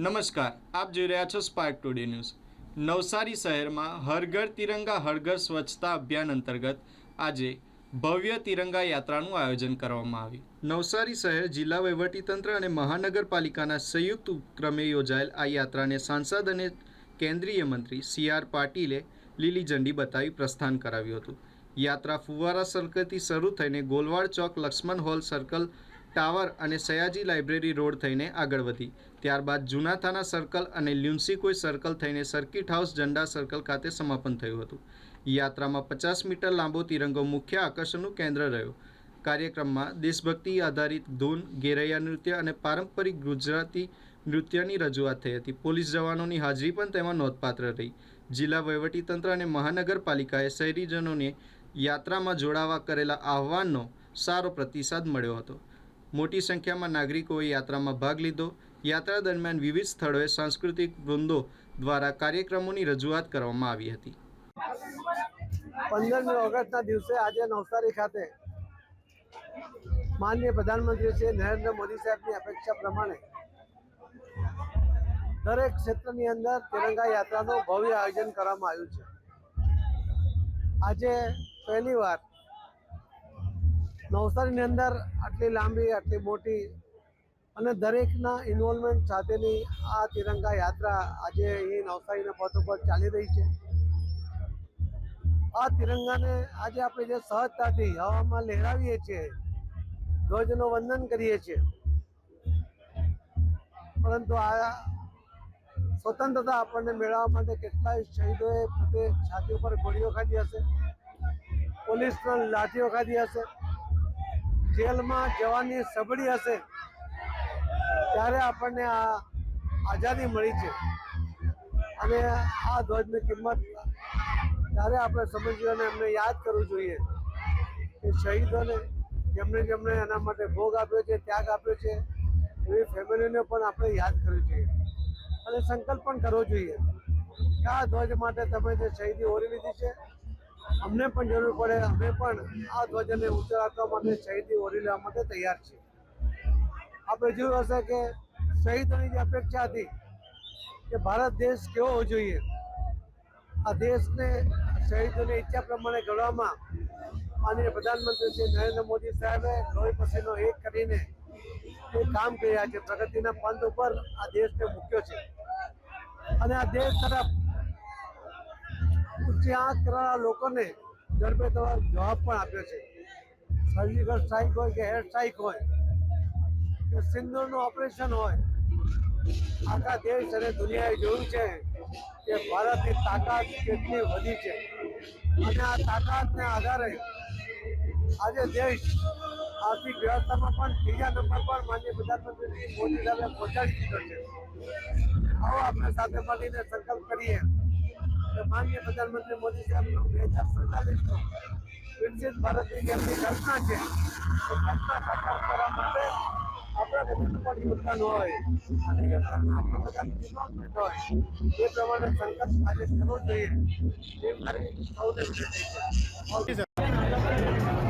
નમસ્કાર, આપ જોઈ રહ્યા છો સ્પાર્ક ટુડે ન્યૂઝ નવસારી શહેરમાં હરઘર તિરંગા હરઘર સ્વચ્છતા અભિયાન અંતર્ગત આજે ભવ્ય તિરંગા યાત્રાનું આયોજન કરવામાં આવ્યું. નવસારી શહેર જિલ્લા વહીવટીતંત્ર અને મહાનગરપાલિકાના સંયુક્ત ઉપક્રમે યોજાયેલ આ યાત્રાને સાંસદ અને કેન્દ્રીય મંત્રી સી આર પાટીલે લીલી ઝંડી બતાવી પ્રસ્થાન કરાવ્યું હતું. યાત્રા ફુવારા સર્કલથી શરૂ થઈને Golwad Chowk, Laxman hall circle tower અને સયાજી લાઇબ્રેરી રોડ થઈને આગળ વધી. ત્યારબાદ જૂના થાના સર્કલ અને લ્યુન્સીકોઈ સર્કલ થઈને સર્કિટ હાઉસ ઝંડા સર્કલ ખાતે સમાપન થયું હતું. યાત્રામાં પચાસ મીટર લાંબો તિરંગો મુખ્ય આકર્ષણનું કેન્દ્ર રહ્યો. કાર્યક્રમમાં દેશભક્તિ આધારિત ધૂન, ગેરૈયા નૃત્ય અને પારંપરિક ગુજરાતી નૃત્યની રજૂઆત થઈ હતી. પોલીસ જવાનોની હાજરી પણ તેમાં નોંધપાત્ર રહી. જિલ્લા વહીવટીતંત્ર અને મહાનગરપાલિકાએ શહેરીજનોને યાત્રામાં જોડાવા કરેલા આહવાનનો સારો પ્રતિસાદ મળ્યો હતો. મોટી સંખ્યામાં નાગરિકોએ યાત્રામાં ભાગ લીધો. યાત્રા દરમિયાન વિવિધ સ્થળોએ સાંસ્કૃતિક વૃંદો દ્વારા કાર્યક્રમોની રજૂઆત કરવામાં આવી હતી. પંદરમી ઓગસ્ટના દિવસે આજે નવસારી ખાતે માનનીય પ્રધાનમંત્રી શ્રી નરેન્દ્ર મોદી સાહેબની અપેક્ષા પ્રમાણે દરેક ક્ષેત્રની અંદર તિરંગા યાત્રાનું ભવ્ય આયોજન કરવામાં આવ્યું છે. આજે પહેલીવાર નવસારીની અંદર આટલી લાંબી, આટલી મોટી અને દરેકના ઇન્વોલ્વમેન્ટ સાથેની આ તિરંગા યાત્રા આજે અહીં નવસારીના પથ ઉપર ચાલી રહી છે. આ તિરંગાને આજે આપણે જે સહજતાથી હવામાં લહેરાવીએ છીએ, ધ્વજનું વંદન કરીએ છીએ, પરંતુ આ સ્વતંત્રતા આપણને મેળવવા માટે કેટલાય શહીદોએ પોતે છાતી ઉપર ગોળીઓ ખાધી હશે, પોલીસનો લાઠીઓ ખાધી હશે જેલમાં જવાની સબડી હશે, ત્યારે આપણને આ આઝાદી મળી છે. અને આ ધ્વજની કિંમત ત્યારે આપણે સમજવું અને એમને યાદ કરવું જોઈએ કે શહીદોને જેમણે જેમણે એના માટે ભોગ આપ્યો છે, ત્યાગ આપ્યો છે, એવી ફેમિલીને પણ આપણે યાદ કરવું જોઈએ. અને સંકલ્પ પણ કરવો જોઈએ કે આ ધ્વજ માટે તમે જે શહીદી ઓરી લીધી છે અમને પણ જરૂર પડે, અમે પણ આ ધ્વજને ઊંચો રાખવા માટે શહીદી ઓરી લેવા માટે તૈયાર છીએ. આપણે જોયું હશે કે શહીદોની જે અપેક્ષા હતી કે ભારત દેશ કેવો હોવો જોઈએ, આ દેશને શહીદોની ઈચ્છા પ્રમાણે ઘડવામાં માનનીય પ્રધાનમંત્રી શ્રી નરેન્દ્ર મોદી સાહેબે લોહી પસીનો એક કરીને એ કામ કર્યા છે, પ્રગતિના પંથ ઉપર આ દેશને મૂક્યો છે. અને આ દેશ તરફ આંખ કરનારા લોકોને ઝડપે તમારો જવાબ પણ આપ્યો છે. સર્જિકલ સ્ટ્રાઇક હોય કે હેર સ્ટ્રાઇક હોય, કે સિંદૂરનું ઓપરેશન હોય, આખા દેશ અને દુનિયાએ જોયું છે કે ભારતની તાકાત કેટલી વધી છે. અને આ તાકાતને આધારે આજે દેશ આર્થિક વ્યવસ્થામાં પણ ત્રીજા નંબર પર માન્ય પ્રધાનમંત્રી મોદી સાહેબે પહોંચાડી દીધો છે. આવો આપણે સાથે મળીને સંકલ્પ કરીએ. કે પ્રધાનમંત્રી મોદી સાહેબનો બે હજાર સડતાલીસનો વિકસિત ભારતની જે એમની કલ્પના છે.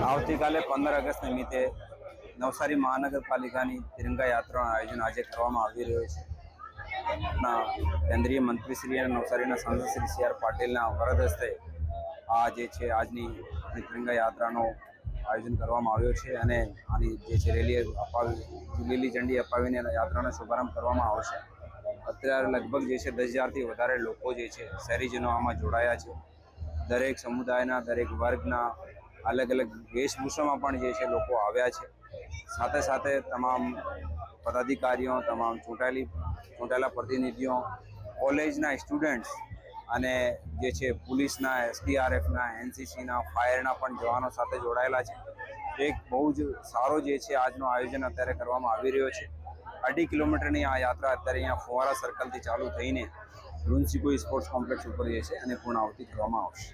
આવતીકાલે પંદર ઓગસ્ટ નિમિત્તે નવસારી મહાનગરપાલિકાની તિરંગા યાત્રાનું આયોજન આજે કરવામાં આવી રહ્યું છે. આપણા કેન્દ્રીય મંત્રીશ્રી અને નવસારીના સાંસદ શ્રી સી આર પાટીલના વરદ હસ્તે આ જે છે, આજની ત્રિરંગા યાત્રાનો આયોજન કરવામાં આવ્યો છે અને આની જે છે, રેલી અપાવી, લીલી ઝંડી અપાવીને યાત્રાનો શુભારંભ કરવામાં આવશે. અત્યારે લગભગ જે છે, દસ હજારથી વધારે લોકો જે છે, શહેરીજનો આમાં જોડાયા છે. દરેક સમુદાયના, દરેક વર્ગના અલગ અલગ વેશભૂષામાં પણ જે છે, લોકો આવ્યા છે. સાથે સાથે તમામ પદાધિકારીઓ, તમામ ચૂંટાયેલી ચૂંટાયેલા પ્રતિનિધિઓ, કોલેજના સ્ટુડન્ટ્સ અને જે છે પોલીસના એસડીઆરએફના એનસીસીના ફાયરના પણ જવાનો સાથે જોડાયેલા છે. એક બહુ જ સારો જે છે આજનો આયોજન અત્યારે કરવામાં આવી રહ્યો છે. અઢી કિલોમીટરની આ યાત્રા અત્યારે અહીંયા ફુવારા સર્કલથી ચાલુ થઈને લુન્સીકોઈ સ્પોર્ટ્સ કોમ્પ્લેક્સ ઉપર જે છે અને પૂર્ણાવતી કરવામાં આવશે.